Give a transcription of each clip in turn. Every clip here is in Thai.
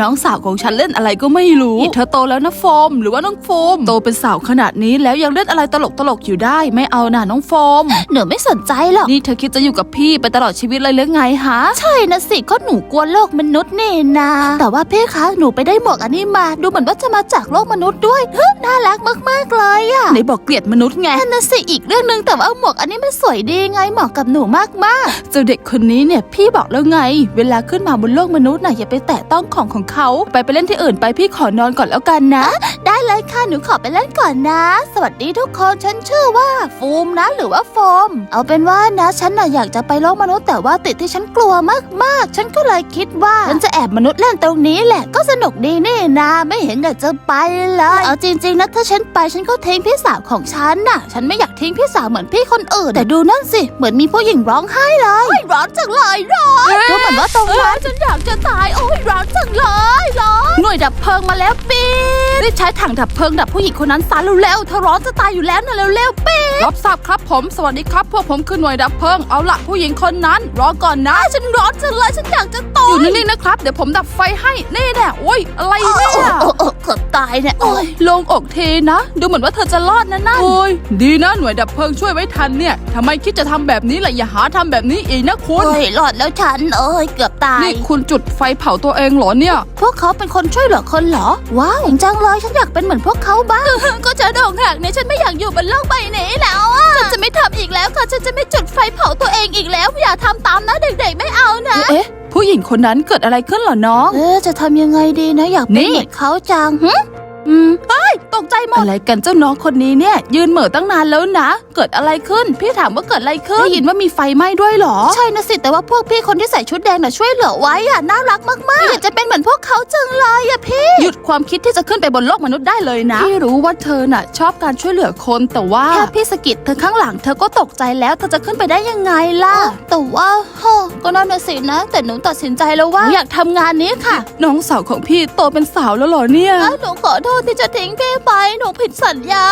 น้องสาวของฉันเล่นอะไรก็ไม่รู้นี่เธอโตแล้วนะโฟม หรือว่าน้องโฟม โตเป็นสาวขนาดนี้แล้วยังเล่นอะไรตลกตลกๆอยู่ได้ ไม่เอาน่ะน้องโฟม หนูไม่สนใจหรอกนี่เธอคิดจะอยู่กับพี่ไปตลอดชีวิตเลยหรือไงฮะ ใช่นะสิก็หนูกลัวโลกมนุษย์นี่นาแต่ว่าพี่คะหนูไปได้หมวกอันนี้มา ดูเหมือนว่าจะมาจากโลกมนุษย์ด้วยเฮ้ยน่ารักมากๆเลยอะไหนบอกเกลียดมนุษย์ไงนั่นนะสิอีกเรื่องหนึ่งแต่ว่าหมวกอันนี้มันสวยดีไงเหมาะกับหนูมากมากเจ้าเด็กคนนี้เนี่ยพี่บอกแล้วไง เวลาขึ้นมาบนโลกมนุษย์น่ะอย่าไปแตะต้องของของเขาไปไปเล่นที่อื่นไปพี่ขอนอนก่อนแล้วกันนะๆได้เลยค่ะหนูขอไปเล่นก่อนนะ สวัสดีทุกคนฉันชื่อว่าฟูมนะหรือว่าโฟม เอาเป็นว่านะฉันน่ะอยากจะไปโลกมนุษย์แต่ว่าติดที่ฉันกลัวมากๆ ฉันก็เลยคิดว่าฉันจะแอบมนุษย์เล่นตรงนี้แหละก็สนุกดีนี่นะ ไม่เห็นอยากจะไปเลยเอาจริง ๆนะถ้าฉันไปฉันก็ทิ้งพี่สาวของฉันน่ะ ฉันไม่อยากทิ้งพี่สาวเหมือนพี่คนอื่น แต่ดูนั่นสิเหมือนมีผู้หญิงร้องไห้เลยร้อนจังเลยร้อนดูเหมือนว่าตรงนั้นฉันอยากจะตายโอ้ยร้อนจังเลยร้อนหน่วยดับเพลิงมาแล้วปี๊ดรีบใช้ถังดับเพลิงดับผู้หญิงคนนั้นซะเร็วๆเธอร้อนจะตายอยู่แล้วนะเร็วๆปี๊ดรับทราบครับผม สวัสดีครับ พวกผมคือหน่วยดับเพลิง เอาละผู้หญิงคนนั้น รอก่อนนะ ฉันร้อนจังเลยฉันอยากจะตายอยู่นิ่งๆนะครับ เดี๋ยวผมดับไฟให้ นี่แน่โอ้ยอะไรเนี่ยายเนี่ยโอ้ยโลงอกเทนะ ดูเหมือนว่าเธอจะรอดนะนั่นโอ้ยดีนะหน่วยดับเพลิงช่วยไว้ทันเนี่ยทำไมคิดจะทำแบบนี้ล่ะอย่าหาทำแบบนี้อีกนะคุณ โอ้ยรอดแล้วฉันเอ้ยเกือบตาย นี่คุณจุดไฟเผาตัวเองเหรอเนี่ย พวกเขาเป็นคนช่วยเหลือคนเหรอ ว้าวเจ๋งจังเลยฉันอยากเป็นเหมือนพวกเขาบ้าง ก็จะโด่งหักเนี่ยฉันไม่อยากอยู่บนโลกใบนี้แล้วอะฉันจะไม่ทำอีกแล้วค่ะฉันจะไม่จุดไฟเผาตัวเองอีกแล้วอย่าทำตามนะเด็กๆไม่เอานะ เอ๊ะ ผู้หญิงคนนั้นเกิดอะไรขึ้นเหรอน้อง เอ๊ะจะทำยังไงดีนะอยากเป็นนี่ เหมือนเขาจังหึ อืมเอ้ย ตกใจหมด อะไรกันเจ้าน้องคนนี้เนี่ย ยืนเหม่อตั้งนานแล้วนะ เกิดอะไรขึ้น พี่ถามว่าเกิดอะไรขึ้น ได้ยินว่ามีไฟไหม้ด้วยเหรอ ใช่นะสิ แต่ว่าพวกพี่คนที่ใส่ชุดแดงน่ะช่วยเหลือไว้อะน่ารักมากๆอยากจะเป็นเหมือนพวกเขาจังเลยอะพี่ หยุดความคิดที่จะขึ้นไปบนโลกมนุษย์ได้เลยนะ พี่รู้ว่าเธอน่ะ ชอบการช่วยเหลือคนแต่ว่า แค่พี่สะกิดเธอข้างหลัง เธอก็ตกใจแล้ว เธอจะขึ้นไปได้ยังไงล่ะ แต่ว่าฮะก็น่าน่ะสินะ แต่หนูตัดสินใจแล้วว่า อยากทำงานนี้ค่ะ น้องสาวของพี่โตเป็นสาวแล้วเหรอเนี่ยเอ้าหนูขอโทษที่จะทิ้งพี่ไป หนูผิดสัญญา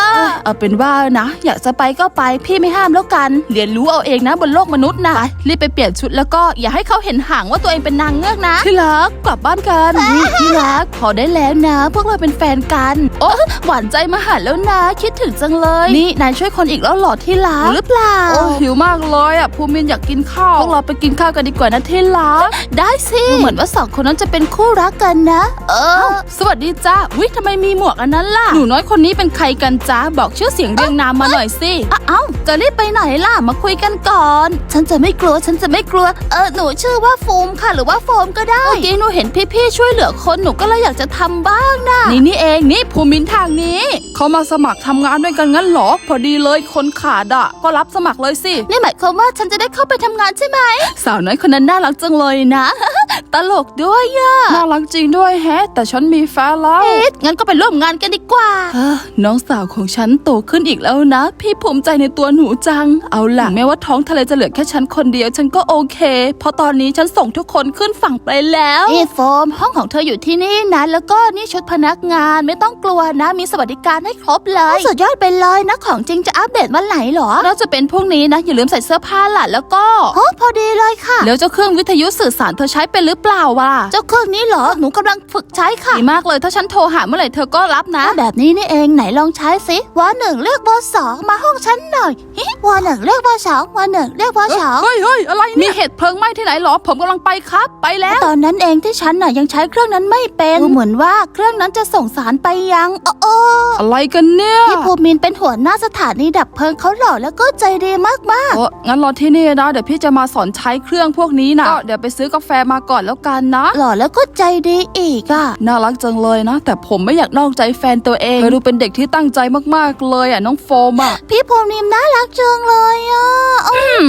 เอาเป็นว่านะ อยากจะไปก็ไป พี่ไม่ห้ามแล้วกัน เรียนรู้เอาเองนะบนโลกมนุษย์นะไปรีบไปเปลี่ยนชุดแล้วก็อย่าให้เขาเห็นห่างว่าตัวเองเป็นนางเงือกนะที่รักกลับบ้านกันนี่ที่รักพอได้แล้วนะ พวกเราเป็นแฟนกันโอ้หวานใจมาหาแล้วนะ คิดถึงจังเลย นี่นายช่วยคนอีกแล้วเหรอที่รักหรือเปล่าโอ้หิวมากเลยอะภูมินอยากกินข้าวพวกเราไปกินข้าวกันดีกว่านะที่รักได้สิเหมือนว่าสองคนนั้นจะเป็นคู่รักกันนะ เออสวัสดีจ้าวิทำไมมีหมวกอันนั้นล่ะหนูน้อยคนนี้เป็นใครกันจ้าบอกชื่อเสียงเรียงนามมาหน่อยสิอะเอ้าจะรีบไปไหนล่ะมาคุยกันก่อน ฉันจะไม่กลัวฉันจะไม่กลัวเออหนูชื่อว่าโฟมค่ะ หรือว่าโฟมก็ได้เมื่อกี้หนูเห็นพี่ๆช่วยเหลือคนหนูก็เลยอยากจะทำบ้างนะนี่นี่เองนี่ภูมินทางนี้ เขามาสมัครทำงานด้วยกันงั้นเหรอ พอดีเลยคนขาดอะ ก็รับสมัครเลยสินี่หมายความว่าฉันจะได้เข้าไปทำงานใช่ไหมสาวน้อยคนนั้นน่ารักจังเลยนะตลกด้วยอะน่ารักจริงด้วยแฮะ แต่ฉันมีแฟนแล้วเอ๊ะงั้นก็ไปร่วมงานกันดีกว่าเอ้อน้องสาวของฉันโตขึ้นอีกแล้วนะ พี่ภูมิใจในตัวหนูจัง เอาล่ะแม้ว่าท้องทะเลจะเหลือแค่ฉันคนเดียว ฉันก็โอเค เพราะตอนนี้ฉันส่งทุกคนขึ้นฝั่งไปแล้วนี่โฟมห้องของเธออยู่ที่นี่นะ แล้วก็นี่ชุดพนักงานไม่ต้องกลัวนะ มีสวัสดิการให้ครบเลย สุดยอดไปเลยนะของจริงจะอัปเดตวันไหนเหรอ น่าจะเป็นพวกนี้นะ อย่าลืมใส่เสื้อผ้าล่ะแล้วก็ โอ้พอดีเลยค่ะ แล้วเจ้าเครื่องวิทยุสื่อสารเธอใช้เป็นหรือเปล่าวะเจ้าเครื่องนี้เหรอ หนูกำลังฝึกใช้ค่ะ ดีมากเลยถ้าฉันโทรหาเมื่อไหร่เธอก็รับนะ แบบนี้นี่เองไหนลองใช้สิวอหนึ่งเรียกวอสองมาห้องฉันหน่อยฮิวอหนึ่งเรียกวอสองวอหนึ่งเรียกวอสองเฮ้ยเฮ้ยอะไรเนี่ยมีเหตุเพลิงไหม้ที่ไหนหรอ ผมกำลังไปครับ ไปแล้ว ตอนนั้นเองที่ฉันน่ะยังใช้เครื่องนั้นไม่เป็นดูเหมือนว่าเครื่องนั้นจะส่งสารไปยังโอ้โออะไรกันเนี่ยพี่ภูมินเป็นหัวหน้าสถานีดับเพลิงเขาหล่อแล้วก็ใจดีมากโอ้งั้นรอที่นี่นะเดี๋ยวพี่จะมาสอนใช้เครื่องพวกนี้นะก็เดี๋ยวไปซื้อกาแฟมาก่อนแล้วกันนะ ๆ หล่อแล้วก็ใจดีอีกอะ น่ารักจังเลยนะ แต่ผมไม่อยากนอกใจแฟนตัวเองเธอดูเป็นเด็กที่ตั้งใจมากๆเลยอะน้องโฟมอะพี่ภูมินน่ารักจังเลยอะโอ้อืม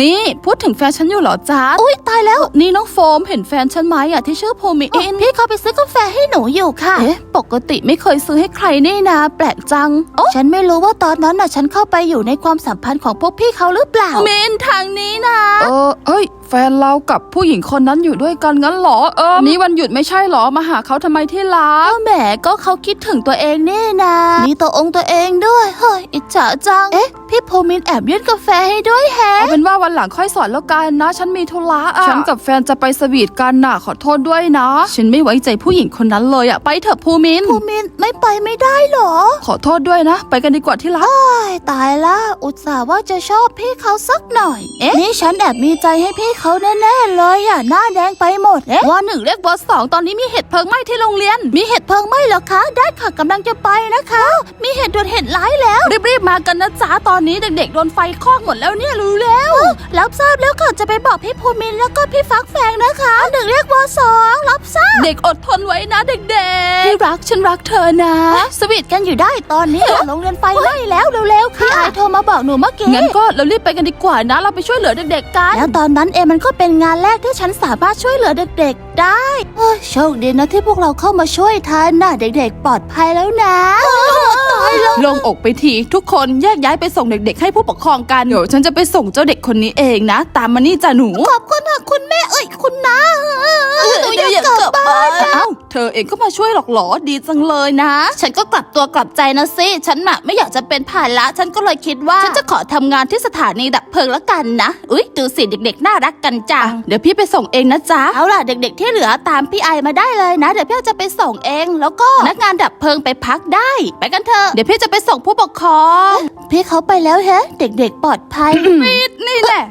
นี่พูดถึงแฟนฉันอยู่เหรอจ๊ะอุ๊ยตายแล้วนี่น้องโฟมเห็นแฟนฉันไหมอะที่ชื่อโพมิอินพี่เขาไปซื้อกาแฟให้หนูอยู่ค่ะเอ๊ะปกติไม่เคยซื้อให้ใครนี่นะแปลกจังโอ้ฉันไม่รู้ว่าตอนนั้นน่ะฉันเข้าไปอยู่ในความสัมพันธ์ของพวกพี่เขาหรือเปล่าเมนทางนี้นะเออเอ้ยแฟนเรากับผู้หญิงคนนั้นอยู่ด้วยกันงั้นเหรอเออวันนี้วันหยุดไม่ใช่เหรอมาหาเขาทำไมที่รักก็แหมก็เขาคิดถึงตัวเองนี่นะมีตัวองค์ตัวเองด้วยเฮ้ยอิจฉาจังเอ๊ะพี่ภูมินแอบยื่นกาแฟให้ด้วยแฮะเอาเป็นว่าวันหลังค่อยสอนแล้วกันนะ ฉันมีธุระอะฉันกับแฟนจะไปสวีทกันน่ะขอโทษด้วยนะ ฉันไม่ไว้ใจผู้หญิงคนนั้นเลยอะไปเถอะภูมินภูมินไม่ไปไม่ได้เหรอ ขอโทษด้วยนะ ไปกันดีกว่าที่รักตายตายละอุตส่าห์ว่าจะชอบพี่เขาสักหน่อย เอ๊ะนี่ฉันแอบมีใจให้พี่เขาแน่ๆเลยอะหน้าแดงไปหมดเอ๊ะวอหนึ่งเรียกวอสองตอนนี้มีเหตุเพลิงไหม้ที่โรงเรียน มีเหตุเพลิงไหม้เหรอคะ ได้ค่ะกำลังจะไปนะคะ มีเหตุด่วนเหตุร้ายแล้ว รีบๆมากันนะจ๊ะตอนนี้เด็กๆโดนไฟคลอกหมดแล้วเนี่ยรู้แล้วรับทราบแล้วค่ะจะไปบอกพี่ภูมินแล้วก็พี่ฟักแฟงนะคะหนึ่งเรียกวอสองรับทราบเด็กอดทนไว้นะเด็กๆที่รักฉันรักเธอนะ สวีทกันอยู่ได้ตอนนี้โรงเรียนไฟไหม้แล้วเร็วๆค่ะพี่ไอโทรมาบอกหนูเมื่อกี้งั้นก็เรารีบไปกันดีกว่านะ เราไปช่วยเหลือเด็กๆกันแล้วตอนนั้นเองมันก็เป็นงานแรกที่ฉันสามารถช่วยเหลือเด็กๆได้ โชคดีนะที่พวกเราเข้ามาช่วยทันนะเด็กๆ ปลอดภัยแล้วนะ ตายแล้วลงอกไปทีทุกคนแยกย้ายไปส่งเด็กๆ ให้ผู้ปกครองกันเดี๋ยวฉันจะไปส่งเจ้าเด็กคนนี้เองนะ ตามมานี่จ้ะหนูขอบคุณค่ะคุณแม่เอ้ยคุณน้าหนูอยากกลับบ้านเอ้าเธอเองก็มาช่วยหรอกเหรอดีจังเลยนะ ฉันก็กลับตัวกลับใจนะสิฉันอะไม่อยากจะเป็นภาระฉันก็เลยคิดว่าฉันจะขอทำงานที่สถานีดับเพลิงละกันนะอุ้ยดูสิเด็กๆน่ารักกันจังเดี๋ยวพี่ไปส่งเองนะจ๊ะเอาล่ะเด็ก ๆ ที่เหลือตามพี่ไอมาได้เลยนะ เดี๋ยวพี่จะไปส่งเอง แล้วก็พนักงานดับเพลิงไปพักได้ ไปกันเถอะเดี๋ยวพี่จะไปส่งผู้ปกครอง พี่เขาไปแล้วแฮะ เด็กๆปลอดภัยนี่แหละ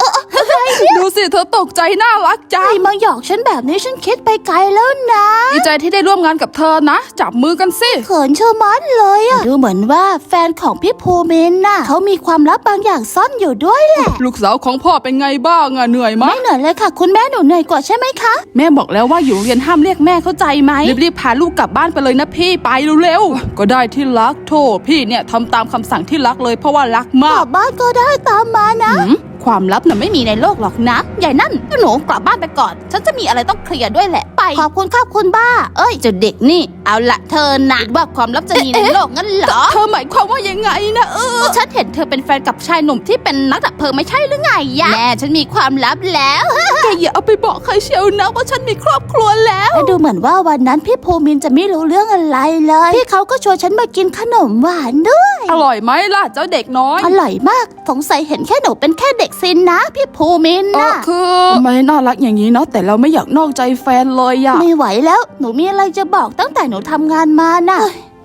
ดูสิเธอตกใจน่ารักจัใคงรมาหยอกฉันแบบนี้ฉันคิดไปไกลแล้วนะดีใจที่ได้ร่วมงานกับเธอนะ จับมือกันสิเขินเชอมัดเลยอะดูเหมือนว่าแฟนของพี่ภูมินน่ะเขามีความลับบางอย่างซ่อนอยู่ด้วยแหละ ลูกสาวของพ่อเป็นไงบ้างอะเหนื่อยไหมไม่เหนื่อยเลยค่ะ คุณแม่หนูเหนื่อยกว่าใช่ไหมคะ แม่บอกแล้วว่าอยู่โรงเรียนห้ามเรียกแม่เข้าใจไหมรีบๆพาลูกกลับบ้านไปเลยนะพี่ไปเร็วๆก็ได้ที่รักโทษพี่เนี่ยทำตามคำสั่งที่รักเลยเพราะว่ารักกมาลักบบ้านก็ได้ตามมานะ หืม ความลับน่ะไม่มีในโลกหรอกนะใหญ่นั่นหนูกลับบ้านไปก่อน ฉันจะมีอะไรต้องเคลียร์ด้วยแหละไป ขอบคุณครับคุณบ้า เอ้ยเจ้าเด็กนี่ เอาละเธอนะคิดว่าความลับจะมีในโลกงั้นเหรอ เธอหมายความว่ายังไงนะเออก็ฉันเห็นเธอเป็นแฟนกับชายหนุ่มที่เป็นนักดับเพลิงไม่ใช่หรือไงยะแม่ฉันมีความลับแล้วแกอย่าเอาไปบอกใครเชียวนะว่าฉันมีครอบครัวแล้วและดูเหมือนว่าวันนั้นพี่ภูมินจะไม่รู้เรื่องอะไรเลยพี่เขาก็ชวนฉันมากินขนมหวานด้วย อร่อยไหมล่ะเจ้าเด็กน้อย อร่อยมากสงสัยเห็นแค่หนูเป็นแค่เด็กซินนะพี่ภูมินเออนะคือทำไมน่ารักอย่างนี้เนาะแต่เราไม่อยากนอกใจแฟนเลยอะไม่ไหวแล้ว หนูมีอะไรจะบอกตั้งแต่หนูทำงานมานะ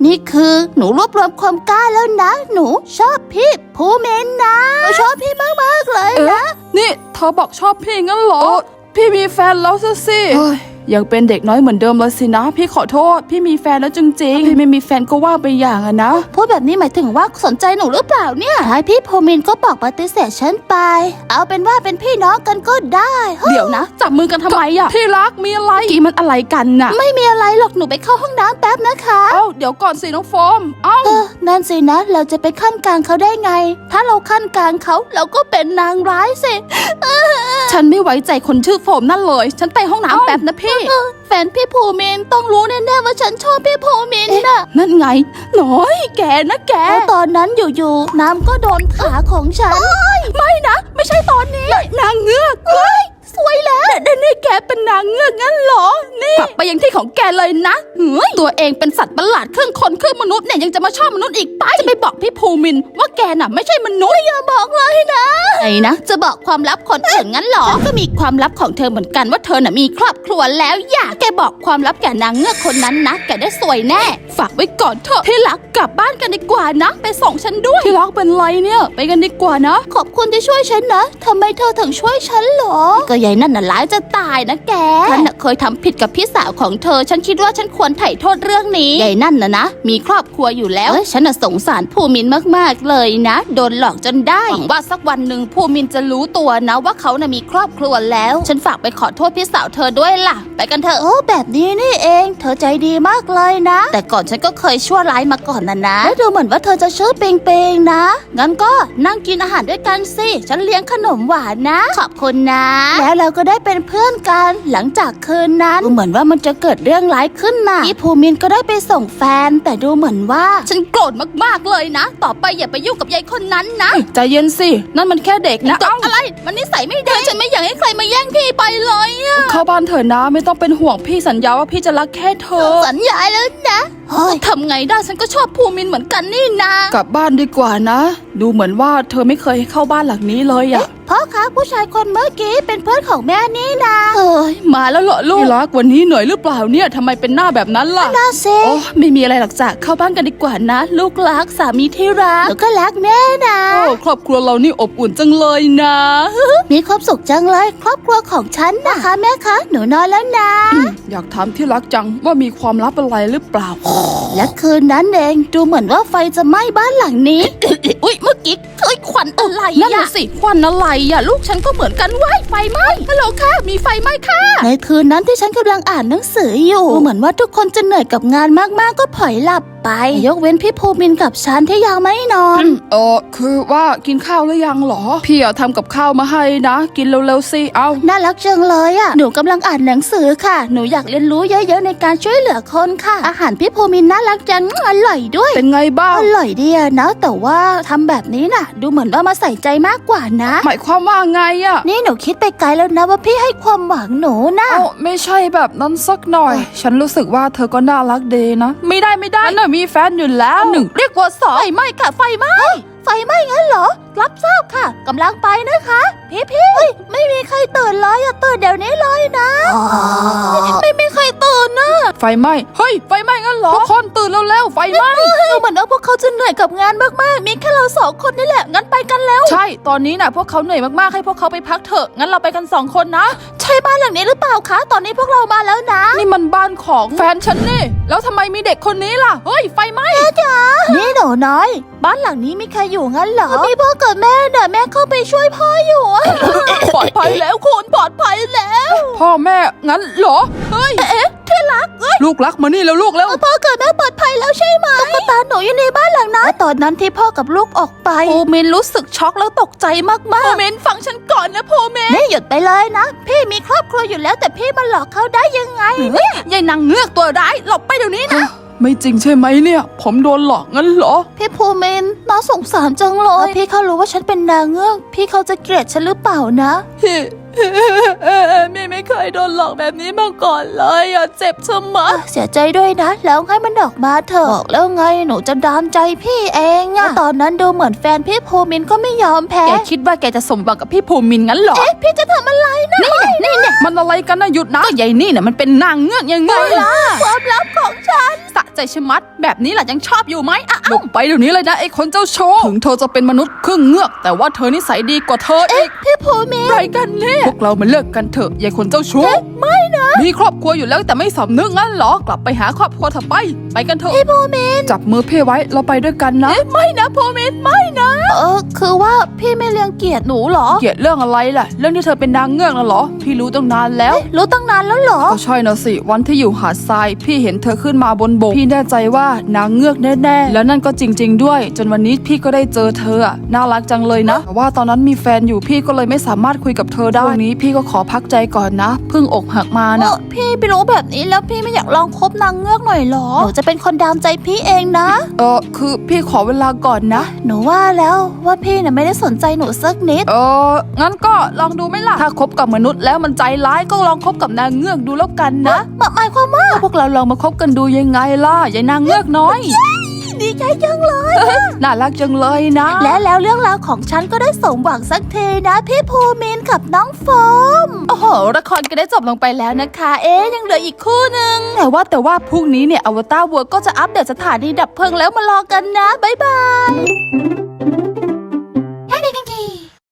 นี่คือหนูรวบรวมความกล้าแล้วนะ หนูชอบพี่ภูมินนะหนูชอบพี่มากๆเลย เอ๊ะนะนี่เธอบอกชอบพี่งั้นเหรอ พี่มีแฟนแล้วสิสิเอ้ยยังเป็นเด็กน้อยเหมือนเดิมเลยสินะ พี่ขอโทษ พี่มีแฟนแล้วจริงๆพี่ไม่มีแฟนก็ว่าไปอย่างอะนะ พูดแบบนี้หมายถึงว่าสนใจหนูหรือเปล่าเนี่ยท้ายพี่ภูมินก็บอกปฏิเสธฉันไป เอาเป็นว่าเป็นพี่น้องกันก็ได้เดี๋ยวนะ จับมือกันทำไมอะที่รักมีอะไรกี่มันอะไรกันน่ะ ไม่มีอะไรหรอกหนูไปเข้าห้องน้ำแป๊บนะคะ เอ้าเดี๋ยวก่อนสิน้องโฟม เอ้าเออนั่นสินะ เราจะไปขั้นกลางเขาได้ไง ถ้าเราขั้นกลางเขาเราก็เป็นนางร้ายสิฉันไม่ไว้ใจคนชื่อโฟมนั่นเลย ฉันไปห้องน้ำแป๊บนะพี่เออแฟนพี่ภูมินต้องรู้แน่ๆว่าฉันชอบพี่ภูมินน่ะ นั่นไง น้อย แกนะแก แล้วตอนนั้นอยู่ๆน้ำก็โดนขาของฉัน ไม่นะ ไม่ใช่ตอนนี้ นางเงือกเฮ้ย สวยแล้วแต่นี่แกเป็นนางเงือกงั้นเหรอ นี่กลับไปยังที่ของแกเลยนะเฮ้ยตัวเองเป็นสัตว์ประหลาดครึ่งคนครึ่งมนุษย์เนี่ยยังจะมาชอบมนุษย์อีกไปจะไปบอกพี่ภูมินว่าแกน่ะไม่ใช่มนุษย์อย่าบอกเลยนะไอ้นะจะบอกความลับคนอื่นงั้นเหรอฉันก็มีความลับของเธอเหมือนกันว่าเธอน่ะมีครอบครัวแล้วอย่าแกบอกความลับแกนางเงือกคนนั้นนะแกได้สวยแน่ ฝากไว้ก่อนเถอะที่รักกลับบ้านกันดีกว่านะไปส่งฉันด้วยที่รักเป็นไรเนี่ย ไปกันดีกว่านะ ขอบคุณที่ช่วยฉันนะทำไมเธอถึงช่วยฉันเหรอก็ยายนั่นน่ะร้ายจะตายนะแก ฉันน่ะเคยทำผิดกับพี่สาวของเธอ ฉันคิดว่าฉันควรไถ่โทษเรื่องนี้ ยายนั่นน่ะนะ มีครอบครัวอยู่แล้วเอ้ยฉันน่ะสงสารภูมินมากๆเลยนะ โดนหลอกจนได้หวังว่าสักวันหนึ่งภูมินจะรู้ตัวนะว่าเขาน่ะมีครอบครัวแล้ว ฉันฝากไปขอโทษพี่สาวเธอด้วยล่ะ ไปกันเถอะ โอ้แบบนี้นี่เอง เธอใจดีมากเลยนะ แต่ก่อนฉันก็เคยชั่วร้ายมาก่อนนะนะและดูเหมือนว่าเธอจะชื่อเปงเปงๆนะ งั้นก็นั่งกินอาหารด้วยกันสิ ฉันเลี้ยงขนมหวานนะ ขอบคุณนะ แล้วเราก็ได้เป็นเพื่อนกันหลังจากคืนนั้นดูเหมือนอนว่ามันจะเกิดเรื่องร้ายขึ้นน่ะพี่ภูมินก็ได้ไปส่งแฟน แต่ดูเหมือนว่า ฉันโกรธมากๆเลยนะ ต่อไปอย่าไปยุ่งกับยายคนนั้นนะใจเย็นสิ นั่นมันแค่เด็กนะเอ้าอะไร มันนิสัยไม่ดีฉันไม่อยากให้ใครมาแย่งพี่ไปเลยอะเข้าบ้านเถอะนะ ไม่ต้องเป็นห่วงพี่สัญญาว่าพี่จะรักแค่เธอสัญญาแล้วนะ เฮ้ยทำไงได้ฉันก็ชอบภูมินเหมือนกันนี่นะกลับบ้านดีกว่านะ ดูเหมือนว่าเธอไม่เคยเข้าบ้านหลังนี้เลยอะพ่อคะผู้ชายคนเมื่อกี้เป็นเพื่อนของแม่นี่นะเฮ้ยมาแล้วเหรอลูกรักวันนี้เหนื่อยหรือเปล่าเนี่ยทำไมเป็นหน้าแบบนั้นล่ะน่าเซโอ้ไม่มีอะไรหรอกจ้ะเข้าบ้านกันดีกว่านะ ลูกรักสามีที่รักหนูก็รักแม่นะโอ้ครอบครัวเรานี่อบอุ่นจังเลยนะ มีความสุขจังเลย ครอบครัวของฉันนะคะแม่คะ หนูนอนแล้วนะ อยากถามที่รักจังว่ามีความลับอะไรหรือเปล่าและคืนนั้นเองดูเหมือนว่าไฟจะไหม้บ้านหลังนี้ อุ้ยเมื่อกี้เอ้ยควันอะไรนั่นน่ะสิควันอะไรอะ ลูกฉันก็เหมือนกันว้ายไฟไหม้ฮัลโหลค่ะ มีไฟไหม้ค่ะ ในคืนนั้นที่ฉันกำลังอ่านหนังสืออยู่ดูเหมือนว่าทุกคนจะเหนื่อยกับงานมากๆก็ผลอยหลับไป ยกเว้นพี่ภูมินกับฉันที่ยังไม่นอน เออคือว่ากินข้าวหรือยังหรอ พี่อะทำกับข้าวมาให้นะ กินเร็วๆสิเอาน่ารักจังเลยอะหนูกำลังอ่านหนังสือค่ะ หนูอยากเรียนรู้เยอะๆในการช่วยเหลือคนค่ะ อาหารพี่ภูมินน่ารักจังอร่อยด้วย เป็นไงบ้าง อร่อยดีอะนะ แต่ว่าทำแบบนี้น่ะ ดูเหมือนว่ามาใส่ใจมากกว่านะ หมายความว่าไงอะนี่หนูคิดไปไกลแล้วนะว่าพี่ให้ความหวังหนูนะ เอ้าไม่ใช่แบบนั้นสักหน่อย ฉันรู้สึกว่าเธอก็น่ารักดีนะ ไม่ได้ไม่ได้ฉันน่ะมีแฟนอยู่แล้วหนึ่งเรียกว่าสองไฟไหม้ค่ะไฟไหม้ ไฟไหม้งั้นเหรอ รับทราบค่ะกำลังไปนะคะ พี่พี่เฮ้ยไม่มีใครตื่นเลยอะตื่นเดี๋ยวนี้เลยนะ ไม่มีใครตื่นนะ ไฟไหม้ เฮ้ย ไฟไหม้งั้นเหรอทุกคนตื่นแล้วๆไฟไหม้ จะเหนื่อยกับงานมากๆ มีแค่เราสองคนนี่แหละ งั้นไปกันแล้ว ใช่ ตอนนี้น่ะพวกเขาเหนื่อยมากๆ ให้พวกเขาไปพักเถอะ งั้นเราไปกันสองคนนะ ใช่บ้านหลังนี้หรือเปล่าคะ ตอนนี้พวกเรามาแล้วนะ นี่มันบ้านของแฟนฉันนี่ แล้วทำไมมีเด็กคนนี้ล่ะ เฮ้ย ไฟไหม้นี่หนูน้อย บ้านหลังนี้มีใครอยู่งั้นเหรอ มีพ่อกับแม่เดี๋ยวแม่เข้าไปช่วยพ่ออยู่อะ ปลอดภัยแล้วคุณปลอดภัยแล้ว พ่อแม่งั้นเหรอ เฮ้ย เอ๊ะที่รักเอ้ยลูกรักมานี่แล้วลูกแล้ว พ่อกับแม่ปลอดภัยแล้วใช่ไหมตุ๊กตาหนูอยู่ในบ้านหลังนั้นตอนนั้นที่พ่อกับลูกออกไปโพเมนรู้สึกช็อกแล้วตกใจมากๆโพเมนฟังฉันก่อนนะโพเมนนี่หยุดไปเลยนะ พี่มีครอบครัวอยู่แล้วแต่พี่มาหลอกเขาได้ยังไงยายนางเงือกตัวร้ายหลบไปเดี๋ยวนี้นะไม่จริงใช่ไหมเนี่ย ผมโดนหลอกงั้นเหรอ พี่ภูมินน่าสงสารจังเลยพี่เขารู้ว่าฉันเป็นนางเงือก พี่เขาจะเกลียดฉันหรือเปล่านะ มี่ไม่เคยโดนหลอกแบบนี้มาก่อนเลยอะเจ็บชะมัดเสียใจด้วยนะ แล้วให้มันออกมาเถอะบอกแล้วไงหนูจะดามใจพี่เองอะตอนนั้นดูเหมือนแฟนพี่ภูมินก็ไม่ยอมแพ้ แกคิดว่าแกจะสมหวังกับพี่ภูมินงั้นเหรอ เอ๊ะพี่จะทำอะไรนะนี่แน่นี่แน่มันอะไรกันนะหยุดนะก็ยายนี่เนี่ยมันเป็นนางเงือกยังไงล่ะความลับของฉันสะใจชะมัด แบบนี้แหละยังชอบอยู่ไหมอะลงไปเดี๋ยวนี้เลยนะไอ้คนเจ้าโชว์ถึงเธอจะเป็นมนุษย์ครึ่งเงือก แต่ว่าเธอนิสัยดีกว่าเธออีกพี่ภูมินไรกันเนี่ยพวกเรามาเลิกกันเถอะยายคนเจ้าชู้ ไม่นะ มีครอบครัวอยู่แล้วแต่ไม่สำนึกงั้นเหรอ กลับไปหาครอบครัวเถอะไป ไปกันเถอะพี่ภูมินจับมือพี่ไว้เราไปด้วยกันนะ ไม่นะภูมินไม่นะ เออ คือว่าพี่ไม่เลี้ยงเกียรติหนูเหรอ เกลียดเรื่องอะไรล่ะ เรื่องที่เธอเป็นนางเงือกน่ะเหรอ พี่รู้ตั้งนานแล้ว รู้ตั้งนานแล้วเหรอ ก็ใช่นะสิ วันที่อยู่หาดทราย พี่เห็นเธอขึ้นมาบนบก พี่แน่ใจว่านางเงือกแน่ๆ แล้วนั่นก็จริง ๆ ด้วย จนวันนี้พี่ก็ได้เจอเธออะน่ารักจังเลยนะแต่ว่าตอนนั้นมีแฟนอยู่พี่ก็เลยไม่สามารถคุยกับเธอได้วันนี้พี่ก็ขอพักใจก่อนนะเพิ่งอกหักมาเอนะอพี่ไปรู้แบบนี้แล้วพี่ไม่อยากลองคบนางเงือกหน่อยเหรอ หนูจะเป็นคนดามใจพี่เองนะ เออคือพี่ขอเวลาก่อนนะ หนูว่าแล้วว่าพี่น่ะไม่ได้สนใจหนูสักนิด เออ งั้นก็ลองดูไหมล่ะ ถ้าคบกับมนุษย์แล้วมันใจร้ายก็ลองคบกับนางเงือกดูแล้วกันนะหมายหมายความว่า พวกเราลองมาคบกันดูยังไงล่ะยายนางเงือกน้อย ดีใจจังเลยน่ารักจังเลยนะ และแล้วเรื่องราวของฉันก็ได้สมหวังสักทีนะพี่ภูมินกับน้องโฟม โอ้โห ละครก็ได้จบลงไปแล้วนะคะ เอ๊ยยังเหลืออีกคู่หนึ่งแต่ว่าแต่ว่าพรุ่งนี้เนี่ยอวตารวัวก็จะอัปเดตสถานีดับเพลิงแล้วมารอกันนะ บ๊ายบาย